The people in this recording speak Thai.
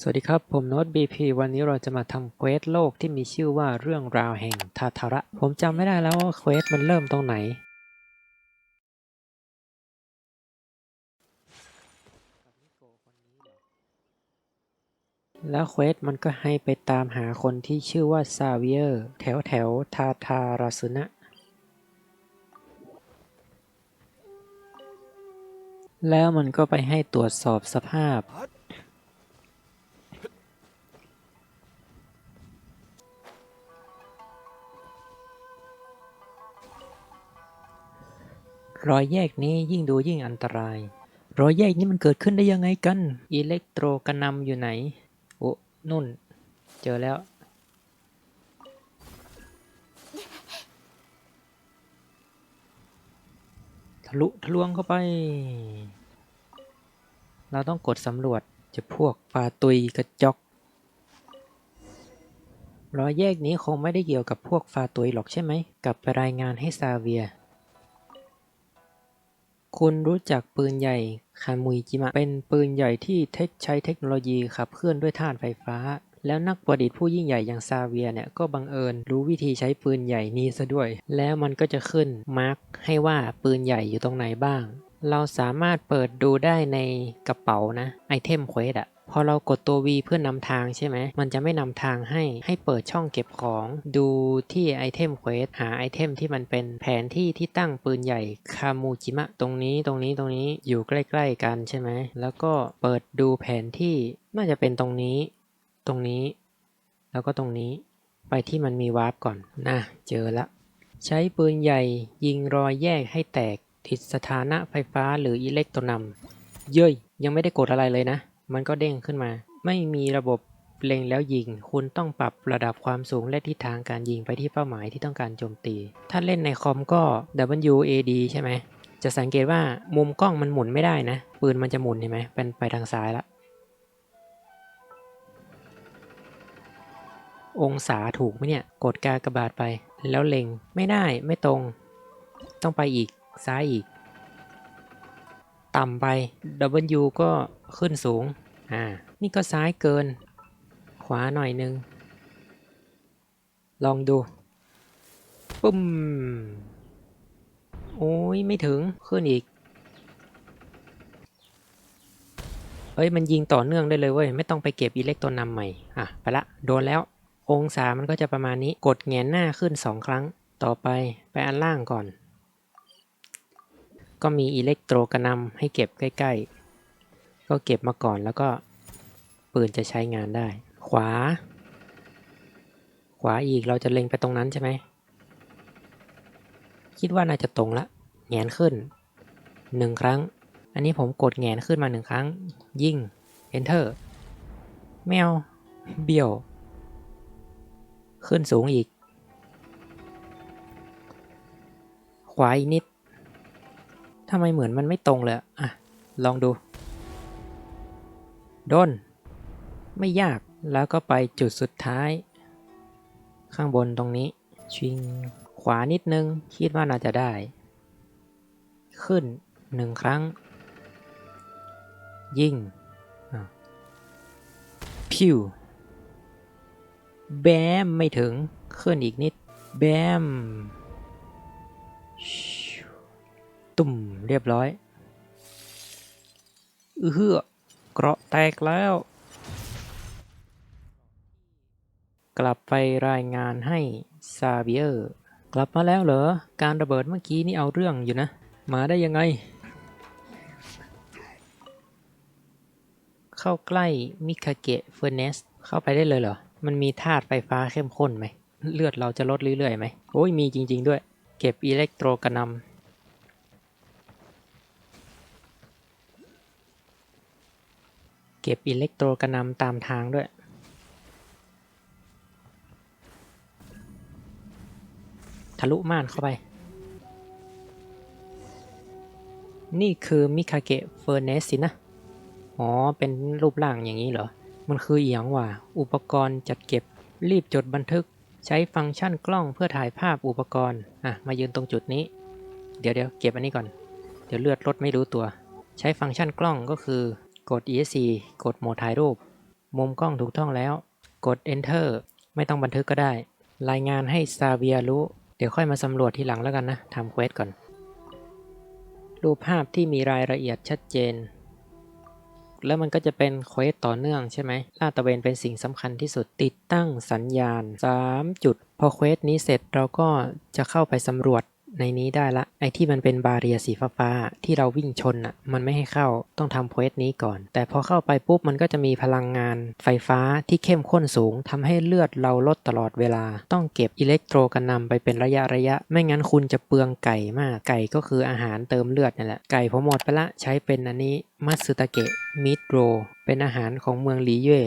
สวัสดีครับ ผมโน้ต BP วันนี้เราจะมาทำเควสโลกที่มีชื่อว่าเรื่องราวแห่งทาทาระ ผมจำไม่ได้แล้วว่าเควสมันเริ่มตรงไหน แล้วเควสมันก็ให้ไปตามหาคนที่ชื่อว่าซาเวียร์แถวแถวทาทาราสุนะแล้วมันก็ไปให้ตรวจสอบสภาพ รอยแยกนี้ยิ่งดูยิ่งอันตราย รอยแยกนี้มันเกิดขึ้นได้ยังไงกัน อิเล็กโทรกระนำอยู่ไหน โอ้นุ่น เจอแล้ว ทะลุทะลวงเข้าไป เราต้องกดสำรวจจะพวกปลาตุยกระจอกรอยแยกนี้คงไม่ได้เกี่ยวกับพวกฟาตุยหรอกใช่ไหม กลับไปรายงานให้ซาเวีย คุณรู้จักปืนใหญ่คามุยจิมะ เป็นปืนใหญ่ที่เทคใช้เทคโนโลยีขับเคลื่อนด้วยถ่านไฟฟ้า แล้วนักประดิษฐ์ผู้ยิ่งใหญ่อย่างซาเวียเนี่ยก็บังเอิญรู้วิธีใช้ปืนใหญ่นี้ซะด้วย แล้วมันก็จะขึ้นมาร์กให้ว่าปืนใหญ่อยู่ตรงไหนบ้าง เราสามารถเปิดดูได้ในกระเป๋านะไอเทมเควสอะ พอเรากดตัว V เพื่อนนำทางใช่ไหม มันจะไม่นำทางให้ ให้เปิดช่องเก็บของ ดูที่ไอเทมเควสหาไอเทมที่มันเป็นแผนที่ที่ตั้งปืนใหญ่คามูจิมะ ตรงนี้ตรงนี้ตรงนี้อยู่ใกล้ ๆ กันใช่ไหม แล้วก็เปิดดูแผนที่น่าจะเป็นตรงนี้ ตรงนี้ แล้วก็ตรงนี้ ไปที่มันมีวาร์ปก่อนนะเจอละ ใช้ปืนใหญ่ยิงรอยแยกให้แตกทิศสถานะไฟฟ้าหรืออิเล็กโทรนัม เย้ยยังไม่ได้กดอะไรเลยนะ มันก็เด้งขึ้นมา ไม่มีระบบเล็งแล้วยิง คุณต้องปรับระดับความสูงและทิศทางการยิงไปที่เป้าหมายที่ต้องการโจมตี ถ้าเล่นในคอมก็ WAD ใช่ไหม จะสังเกตว่ามุมกล้องมันหมุนไม่ได้นะ ปืนมันจะหมุนเห็นไหมเป็นไปทางซ้ายละ องศาถูกไหมเนี่ย กดกากระบาทไป แล้วเล็ง ไม่ได้ ไม่ตรง ต้องไปอีก ซ้ายอีก ต่ำไป W ก็ขึ้นสูง อ่า นี่ก็ซ้ายเกิน ขวาหน่อยนึง ลองดู ปุ้ม โอ้ยไม่ถึง ขึ้นอีกเฮ้ย มันยิงต่อเนื่องได้เลยเว้ย ไม่ต้องไปเก็บอิเล็กโทรนัมใหม่ อะ ไปละ โดนแล้ว องศามันก็จะประมาณนี้ กดแงนหน้าขึ้นสองครั้ง ต่อไปไปอันล่างก่อน ก็มีอิเล็กโทรกระนำให้เก็บใกล้ ๆ ก็เก็บมาก่อนแล้วก็ปืนจะใช้งานได้ ขวา ขวาอีกเราจะเล็งไปตรงนั้นใช่ไหม คิดว่าน่าจะตรงละแงนขึ้นหนึ่งครั้ง อันนี้ผมกดแงนขึ้นมาหนึ่งครั้ง ยิ่ง enter แมว เบี้ยว ขึ้นสูงอีก ขวาอีกนิดทำไมเหมือนมันไม่ตรงเลยอะอะ ลองดู ดนไม่ยากแล้วก็ไปจุดสุดท้าย ข้างบนตรงนี้ชิงขวานิดนึง คิดว่าน่าจะได้ ขึ้นหนึ่งครั้ง ยิงอะพิวแบมไม่ถึงขึ้นอีกนิด แบมตุ่มเรียบร้อย เอือ เกราะแตกแล้ว กลับไปรายงานให้ซาเบียร์กลับมาแล้วเหรอ การระเบิดเมื่อกี้นี่เอาเรื่องอยู่นะ มาได้ยังไง เข้าใกล้มิคาเกะเฟอร์เนสเข้าไปได้เลยเหรอ มันมีธาตุไฟฟ้าเข้มข้นไหม เลือดเราจะลดเรื่อยๆไหม โอ้ยมีจริง ๆ ด้วย เก็บอิเล็กโทรกระนำ เก็บอิเล็กโทรกระนำตามทางด้วย ทะลุม่านเข้าไป นี่คือมิคาเกะเฟอร์เนสสินะ อ๋อ เป็นรูปร่างอย่างนี้เหรอ มันคืออหย่างว่าอุปกรณ์จัดเก็บรีบจดบันทึกใช้ฟังก์ชันกล้องเพื่อถ่ายภาพอุปกรณ์ อะ มายืนตรงจุดนี้ เดี๋ยวเดี๋ยวเก็บอันนี้ก่อน เดี๋ยวเลือดลดไม่รู้ตัว ใช้ฟังก์ชันกล้องก็คือ กด ESC กดโหมดถ่ายรูป มุมกล้องถูกต้องแล้ว กด enter ไม่ต้องบันทึกก็ได้ รายงานให้ซาเวียรู้ เดี๋ยวค่อยมาสำรวจทีหลังแล้วกันนะทำเควสก่อน รูปภาพที่มีรายละเอียดชัดเจน แล้วมันก็จะเป็นเควสต่อเนื่องใช่ไหมลาดตะเวนเป็นสิ่งสำคัญที่สุดติดตั้งสัญญาณ 3 จุด พอเควสนี้เสร็จเราก็จะเข้าไปสำรวจ ในนี้ได้ละ ไอที่มันเป็นบาเรียสีฟ้าๆที่เราวิ่งชนอะ มันไม่ให้เข้า ต้องทำเควสนี้ก่อน แต่พอเข้าไปปุ๊บมันก็จะมีพลังงานไฟฟ้าที่เข้มข้นสูงทำให้เลือดเราลดตลอดเวลา ต้องเก็บอิเล็กโทรกันนำไปเป็นระยะระยะ ไม่งั้นคุณจะเปลืองไก่มาก ไก่ก็คืออาหารเติมเลือดนั่นแหละ ไก่ผมหมดไปละ ใช้เป็นอันนี้มัตสึตะเกะมิดโรเป็นอาหารของเมืองหลีเย่